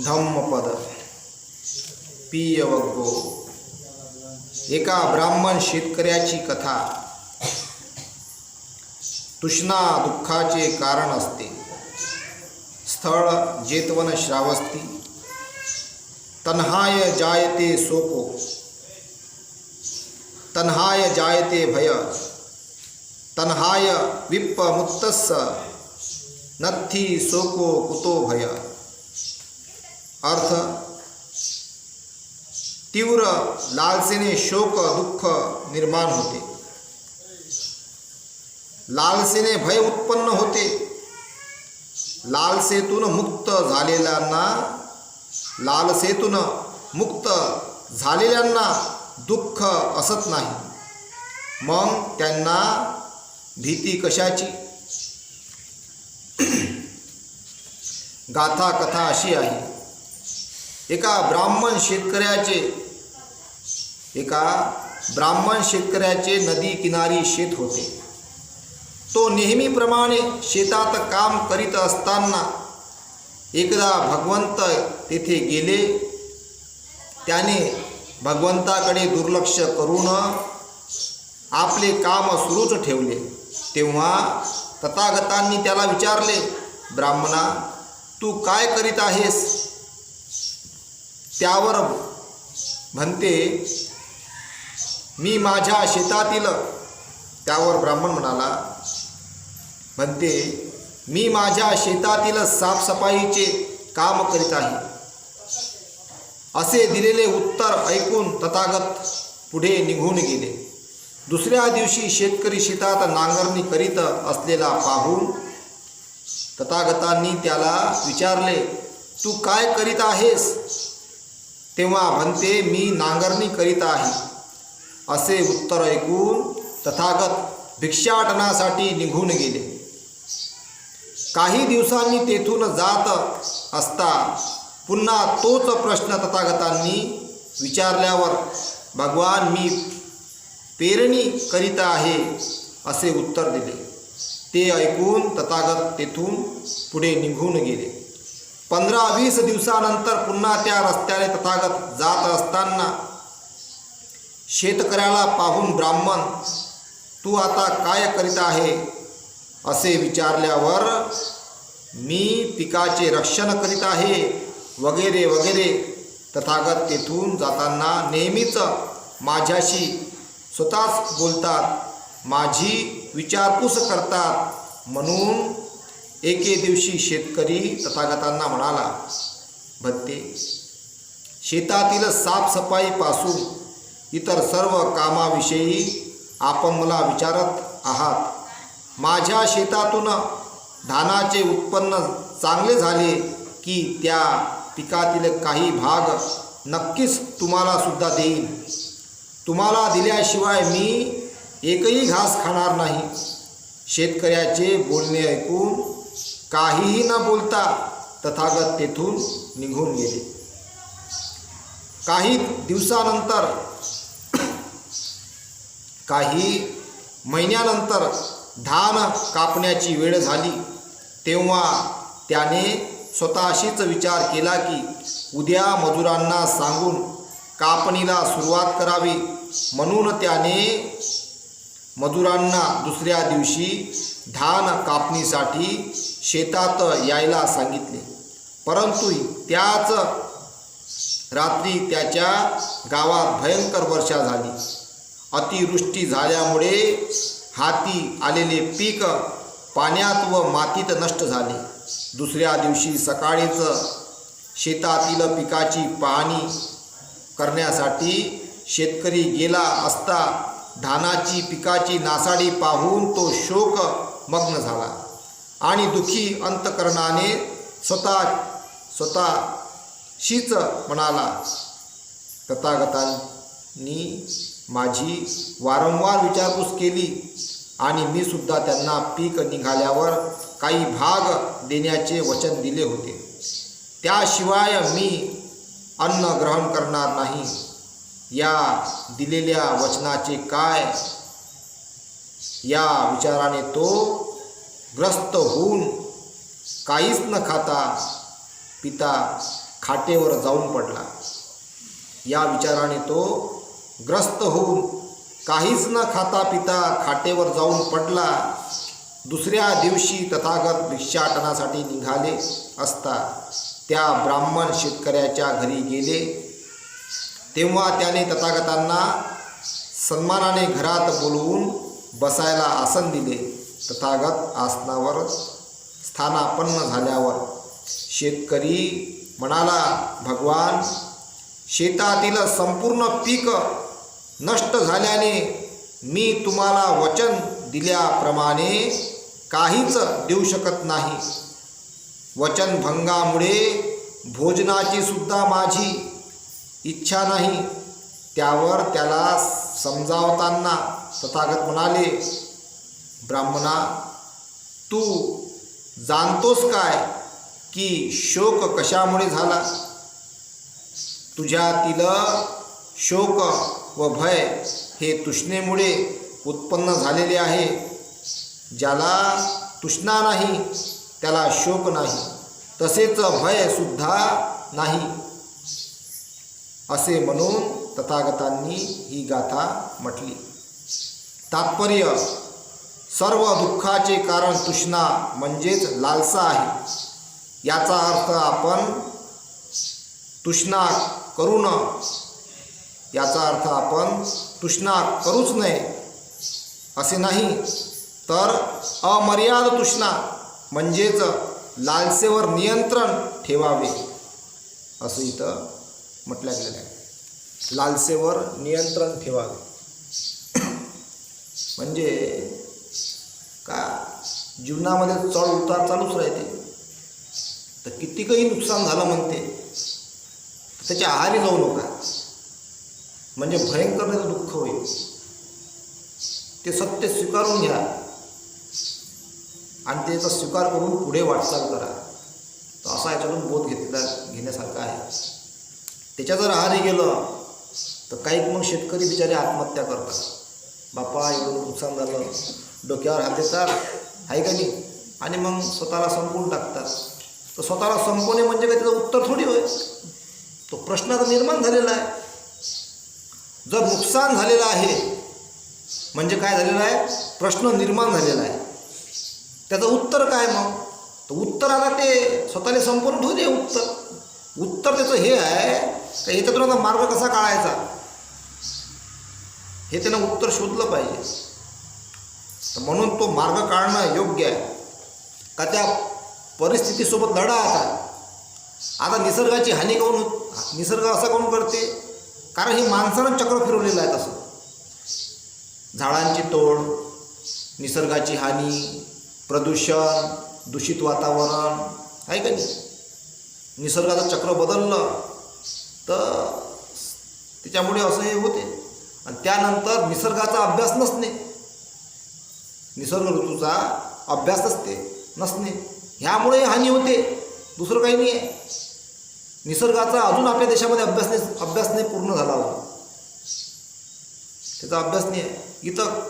धम्मपद। पियवग्गो। एका ब्राह्मण शेतकऱ्याची कथा। तुष्णा दुःखाचे कारण असते। स्थळ जेतवन श्रावस्ती। तन्हाय जायते सोपो तन्हाय जायते भय। तन्हाय विप्पमुत्तस्स। नथी सोको कुतो भय। अर्थ तीव्र लालसेने शोक दुःख निर्माण होते. लालसेने भय उत्पन्न होते. लालसेतून मुक्त झालेल्यांना लालसेतून मुक्त झालेल्यांना दुःख असत नाही. मग त्यांना भीती कशाची? गाथा कथा अशी आहे. एका ब्राह्मण शेतकऱ्याचे एका ब्राह्मण शेतकऱ्याचे नदी किनारी शेत होते. तो नेहमीप्रमाणे शेतात काम करीत असताना एकदा भगवंत तेथे गेले. त्याने भगवंताकडे दुर्लक्ष करून आपले काम सुरूच ठेवले. तेव्हा तथागतांनी त्याला विचारले ब्राह्मणा तू काय करीत आहेस? त्यावर म्हणते मी माझ्या शेतातील त्यावर ब्राह्मण म्हणाला म्हणते मी माझ्या शेतातील साफसफाईचे काम करीत आहे. असे दिलेले उत्तर ऐकून तथागत पुढे निघून गेले. दुसऱ्या दिवशी शेतकरी शेतात नांगरणी करीत असलेला पाहून तथागतांनी त्याला विचारले तू काय करीत आहेस? तेव्हा म्हणते मी नांगरणी करीत आहे. असे उत्तर ऐकून तथागत भिक्षाटनासाठी निघून गेले. काही दिवसांनी तेथून जात असता पुन्हा तोच प्रश्न तथागतांनी विचारल्यावर भगवान मी पेरणी करीत आहे असे उत्तर दिले. ते ऐकून तथागत तेथून पुढे निघून गेले. पंधरा वीस दिवसानंतर पुन्हा त्या रस्त्याने तथागत जात असताना शेतकऱ्याला पाहून ब्राह्मण तू आता काय करीत आहे? असे विचारल्यावर मी पिकाचे रक्षण करीत आहे वगैरे वगैरे. तथागत तेथून जाताना नेहमीच माझ्याशी स्वतःच बोलतात माझी विचारपूस करतात म्हणून एके दिवशी शेतकरी तथागतांना म्हणाला भत्ते शेतातील साफसफाईपासून इतर सर्व कामाविषयी आपण मला विचारत आहात. माझ्या शेतातून धानाचे उत्पन्न चांगले झाले की त्या पिकातील काही भाग नक्कीच तुम्हाला सुद्धा देईन. तुम्हाला दिल्याशिवाय मी एकही घास खाणार नाही. शेतकऱ्याचे बोलणे ऐकून काहीही न बोलता तथागत तेथून निघून गेले. काही दिवसानंतर काही महिन्यानंतर धान कापण्याची वेळ झाली. तेव्हा त्याने स्वतःशीच विचार केला की उद्या मजुरांना सांगून कापणीला सुरुवात करावी. म्हणून त्याने मजुरांना दुसऱ्या दिवशी धान कापणीसाठी शेतात यायला सांगितले. परंतु त्याच रात्री त्याच्या गावात भयंकर वर्षा झाली. अतिवृष्टी झाल्यामुळे हाती आलेले पीक पाण्यात व मातीत नष्ट झाले. दुसऱ्या दिवशी सकाळीच शेतातील पिकाची पाहणी करण्यासाठी शेतकरी गेला असता धानाची पिकाची नासाडी पाहून तो शोक मग्न झाला. आणि दुखी अंतकरणाने स्वतः स्वतःशीच म्हणाला तथागतांनी माझी वारंवार विचारपूस केली आणि मी सुद्धा त्यांना पीक निघाल्यावर काही भाग देण्याचे वचन दिले होते. त्याशिवाय मी अन्न ग्रहण करणार नाही. या दिलेल्या वचनाचे काय या विचाराने तो ग्रस्त होऊन काहीच न खाता पिता खाटेवर जाऊन पडला. या विचाराने तो ग्रस्त होऊन काहीच न खाता पिता खाटेवर जाऊन पडला. दुसऱ्या दिवशी तथागत भिक्षाटनासाठी निघाले असता त्या ब्राह्मण शेतकऱ्याच्या घरी गेले. तेव्हा त्याने तथागतांना सन्मानाने घरात बोलवून बसायला आसन दिले. तथागत आसनावर स्थानापन्न झाल्यावर शेतकरी म्हणाला भगवान शेतातील संपूर्ण पीक नष्ट झाल्याने मी तुम्हाला वचन दिल्याप्रमाणे काहीच देऊ शकत नाही. वचनभंगामुळे भोजनाची सुद्धा माझी इच्छा नाही. त्यावर त्याला समजावताना तथागत म्हणाले ब्राह्मणा तू जाणतोस काय की शोक कशामुळे झाला? तुझ्यातील शोक व भय हे तृष्णेमुळे उत्पन्न झालेले आहे. ज्याला तृष्णा नाही त्याला शोक नाही तसेच भयसुद्धा नाही. असे म्हणून तथागतांनी ही गाथा म्हटली. तात्पर्य सर्व दुःखाचे कारण तृष्णा म्हणजेच लालसा आहे. याचा अर्थ आपण तृष्णा करू न. याचा अर्थ आपण तृष्णा करूच नये. असे नाही तर अमर्याद तृष्णा म्हणजेच लालसेवर नियंत्रण ठेवावे. असं इथं म्हटलं गेलेलं आहे. लालसेवर नियंत्रण ठेवावे. म्हणजे जीवनामध्ये चढ उतार चालूच राहते. तर कितीकही नुकसान झालं म्हणते त्याच्या आहारी जाऊ नका. म्हणजे भयंकर त्याचं दुःख होईल. ते सत्य स्वीकारून घ्या. आणि त्याचा स्वीकार करून पुढे वाटचाल करा. तर असा याच्यातून बोध घेतला घेण्यासारखा आहे. त्याच्या जर आहारी गेलं तर काही मग शेतकरी बिचारे आत्महत्या करतात. बापा एवढं नुकसान झालं. डोक्यावर हात देतात. आहे का नाही आणि मग स्वतःला संपवून टाकतात. तर स्वतःला संपवणे म्हणजे काय? त्याचं उत्तर थोडी होय. तो प्रश्न आता निर्माण झालेला आहे. जर नुकसान झालेलं आहे म्हणजे काय झालेलं आहे? प्रश्न निर्माण झालेला आहे. त्याचं उत्तर काय मग? तर उत्तर आता ते स्वतःला संपूर्ण ठेवू दे उत्तर. उत्तर त्याचं हे आहे का याच्यातून आता मार्ग कसा काढायचा? हे त्यानं उत्तर शोधलं पाहिजे. तर म्हणून तो मार्ग काढणं योग्य आहे. का त्या परिस्थितीसोबत लढा आता. आता निसर्गाची हानी काऊन होत? निसर्ग असा काऊन करते? कारण हे माणसानं चक्र फिरवलेलं आहे तसं. झाडांची तोड निसर्गाची हानी प्रदूषण दूषित वातावरण आहे का नाही? निसर्गाचं चक्र बदललं तर त्याच्यामुळे असं हे होते. आणि त्यानंतर निसर्गाचा अभ्यास नसणे. निसर्ग ऋतूचा अभ्यास असते नसणे. ह्यामुळे हानी होते. दुसरं काही नाही आहे निसर्गाचा अजून आपल्या देशामध्ये अभ्यास नाही अभ्यास नाही पूर्ण झाला होता. त्याचा अभ्यास नाही आहे इथं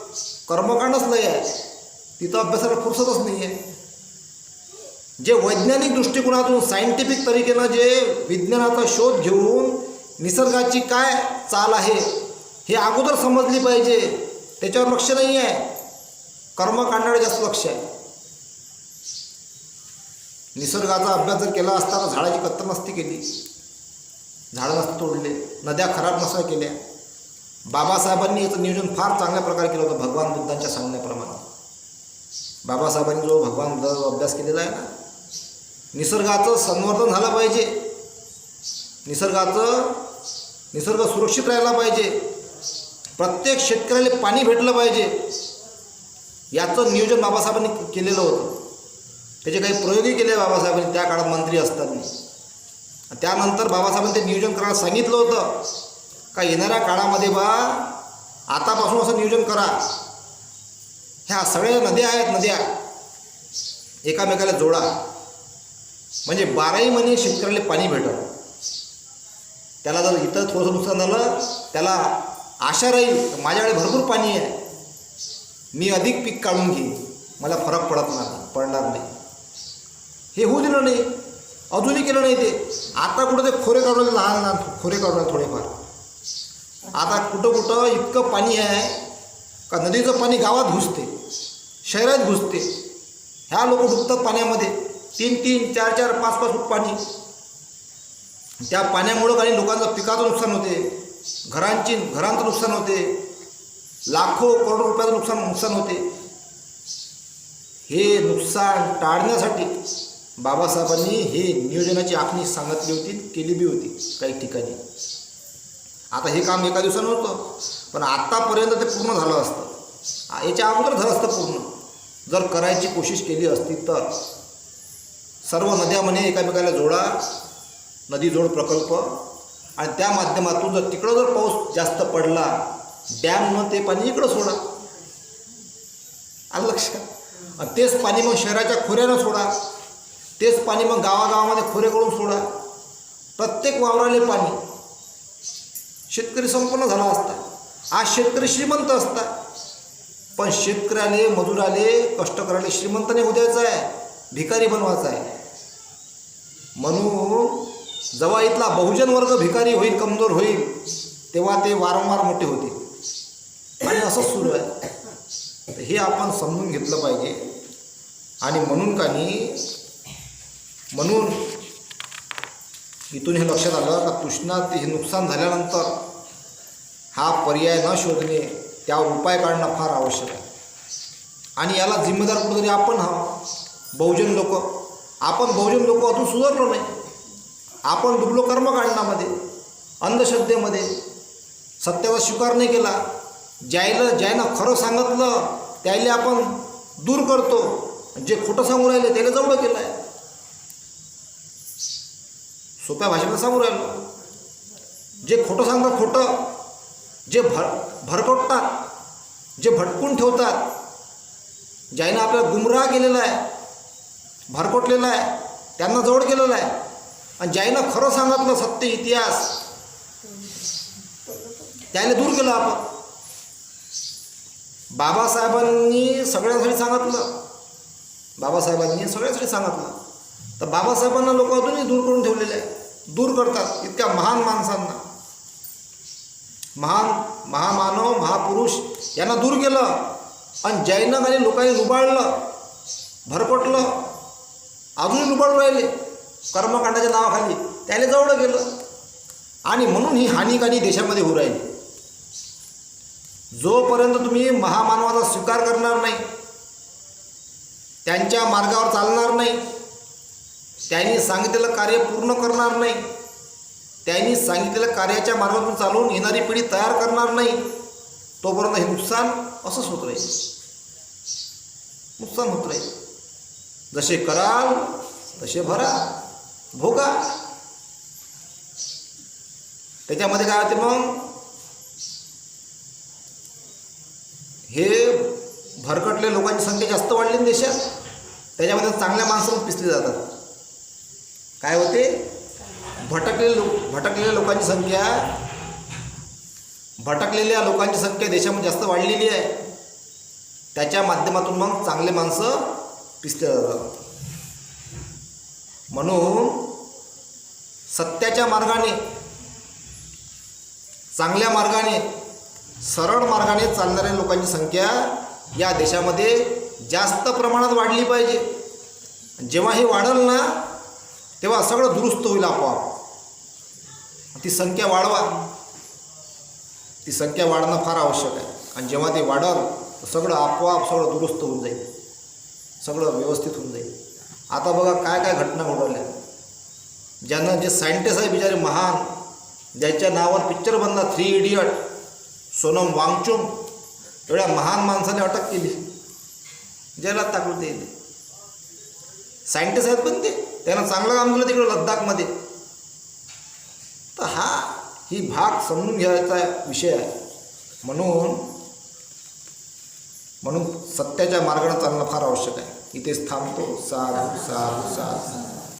कर्मकांडच नाही आहे. तिथं अभ्यासाला फुरसतच नाही आहे जे वैज्ञानिक दृष्टिकोनातून सायंटिफिक तरीकेनं जे विज्ञानाचा शोध घेऊन निसर्गाची काय चाल आहे हे अगोदर समजली पाहिजे. त्याच्यावर लक्ष नाही आहे कर्मकांडाकडे जास्त लक्ष आहे. निसर्गाचा अभ्यास जर केला असता तर झाडाची कत्तल नसती केली. झाडं नसते तोडले. नद्या खराब नसल्या केल्या. बाबासाहेबांनी याचं नियोजन फार चांगल्या प्रकारे केलं होतं भगवान बुद्धांच्या सांगण्याप्रमाणे. बाबासाहेबांनी जो भगवान बुद्धाचा अभ्यास केलेला आहे ना निसर्गाचं संवर्धन झालं पाहिजे. निसर्गाचं निसर्ग सुरक्षित राहायला पाहिजे. प्रत्येक शेतकऱ्याला पाणी भेटलं पाहिजे. याचं नियोजन बाबासाहेबांनी केलेलं होतं. त्याचे काही प्रयोगही केले बाबासाहेबांनी त्या काळात मंत्री असताना. त्यानंतर बाबासाहेबांनी ते नियोजन करायला सांगितलं होतं. का येणाऱ्या काळामध्ये बा आतापासून असं नियोजन करा. ह्या सगळ्या नद्या आहेत नद्या. एकामेकाला जोडा. म्हणजे बाराही महिने शेतकऱ्याला पाणी भेटल. त्याला जर इथं थोडंसं नुकसान झालं त्याला आशा राहील माझ्याकडे भरपूर पाणी आहे. मी अधिक पीक काढून घेईन. मला फरक पडत नाही पडणार नाही. हे होऊ दिलं नाही. अजूनही केलं नाही ते. आता कुठं ते खोरे काढून लहान लहान खोरे काढून थोडेफार. आता कुठं कुठं इतकं पाणी आहे का नदीचं पाणी गावात घुसते शहरात घुसते. ह्या लोक डुबतात पाण्यामध्ये. तीन तीन चार चार पाच पाच फूट पाणी. त्या पाण्यामुळं काही लोकांचं पिकाचं नुकसान होते. घरांची घरांचं नुकसान होते. लाखो करोडो रुपयाचं नुकसान नुकसान होते. हे नुकसान टाळण्यासाठी बाबासाहेबांनी हे नियोजनाची आखणी सांगितली होती केली बी होती काही ठिकाणी. आता हे काम एका दिवसानं होतं पण आत्तापर्यंत ते पूर्ण झालं असतं. याच्या अगोदर झालं असतं पूर्ण. जर करायची कोशिश केली असती तर. सर्व नद्यामध्ये एकामेकाला जोडा नदी जोड प्रकल्प आणि त्या माध्यमातून जर तिकडं जर पाऊस जास्त पडला डॅमनं ते पाणी इकडं सोडा. आलं लक्षात? तेच पाणी मग शहराच्या खोऱ्यानं सोडा. तेच पाणी मग गावागावामध्ये खोऱ्याकडून सोडा. प्रत्येक वावराले पाणी. शेतकरी संपन्न झाला असता. आज शेतकरी श्रीमंत असता. पण शेतकऱ्याने मजुराले कष्टकऱ्याने श्रीमंत नाही उद्यायचं आहे. भिकारी बनवायचा आहे. म्हणून जेव्हा इथला बहुजन वर्ग भिकारी होईल कमजोर होईल तेव्हा ते वारंवार मोठे होते आणि असंच सुरू आहे. तर हे आपण समजून घेतलं पाहिजे. आणि म्हणून का नाही म्हणून इथून हे लक्षात आलं का तृष्णात हे नुकसान झाल्यानंतर हा पर्याय न शोधणे त्यावर उपाय काढणं फार आवश्यक आहे. आणि याला जिम्मेदार कुठेतरी आपण हा बहुजन लोक. आपण बहुजन लोक अजून सुधारलो नाही. आपण डुबलो कर्मकांडामध्ये अंधश्रद्धेमध्ये सत्याचा स्वीकार नाही केला. ज्याला ज्यानं खरं सांगितलं त्याले आपण दूर करतो. जे खोटं सांगू राहिले त्याला जवळ केलं आहे. सोप्या भाषेत सांगू राहिलो. जे खोटं सांगतात खोटं. जे भर भरकटतात जे भटकून ठेवतात ज्यानं आपल्याला गुमराह केलेला आहे भरकटलेला आहे त्यांना जवळ केलेलं आहे. आणि ज्यानं खरं सांगितलं सत्य इतिहास त्याने दूर केलं आपण. बाबासाहेबांनी सगळ्यांसाठी सांगितलं. बाबासाहेबांनी सगळ्यांसाठी सांगितलं. तर बाबासाहेबांना लोक अजूनही दूर करून ठेवलेले आहे दूर करतात इतक्या महान माणसांना. महान महामानव महापुरुष यांना दूर केलं. आणि जैन आणि लोकांनी रुबाळलं भरपटलं. अजूनही रुबाळून राहिले. कर्मकांडाच्या नावाखाली. त्याला जवळ गेलं. आणि म्हणून ही हानिकानी देशामध्ये होऊ राहिली. जोपर्यंत तुम्ही महामानवाचा स्वीकार करणार नाही त्यांच्या मार्गावर चालणार नाही त्यांनी सांगितलेलं कार्य पूर्ण करणार नाही त्यांनी सांगितलेल्या कार्याच्या मार्गातून चालून येणारी पिढी तयार करणार नाही तोपर्यंत हे नुकसान असंच होत राहील. नुकसान होत राहील. जसे कराल तसे भरा भोगा. त्याच्यामध्ये काय होते मग? हे भरकटल्या लोकांची संख्या जास्त वाढली ना देशात त्याच्यामध्ये चांगल्या माणसं पिसली जातात. काय होते? भटकलेले लोक भटकलेल्या लोकांची संख्या भटकलेल्या लोकांची संख्या देशामध्ये जास्त वाढलेली आहे. त्याच्या माध्यमातून मग चांगले माणसं पिसले जातात. म्हणून सत्याच्या मार्गाने चांगल्या मार्गाने सरळ मार्गाने चालणाऱ्या लोकांची संख्या या देशामध्ये जास्त प्रमाणात वाढली पाहिजे. जेव्हा हे वाढल ना तेव्हा सगळं दुरुस्त होईल आपोआप. ती संख्या वाढवा. ती संख्या वाढणं फार आवश्यक आहे. आणि जेव्हा ते वाढल सगळं आपोआप सगळं दुरुस्त होऊन जाईल. सगळं व्यवस्थित होऊन जाईल. आता बघा काय काय घटना घडवल्या ज्यांना जे सायंटिस्ट आहे बिचारे महान ज्याच्या नावावर पिक्चर बनला थ्री इडियट सोनम वांगचुम एवढ्या महान माणसाने अटक केली. जेलात टाकलं ते सायंटिस्ट आहेत पण ते. त्यानं चांगलं काम केलं तिकडं लद्दाखमध्ये. तर हा ही भाग समजून घ्यायचा विषय आहे. म्हणून म्हणून सत्याच्या मार्गाने चालणं फार आवश्यक आहे. इथेच थांबतो. साधू साधू साधू.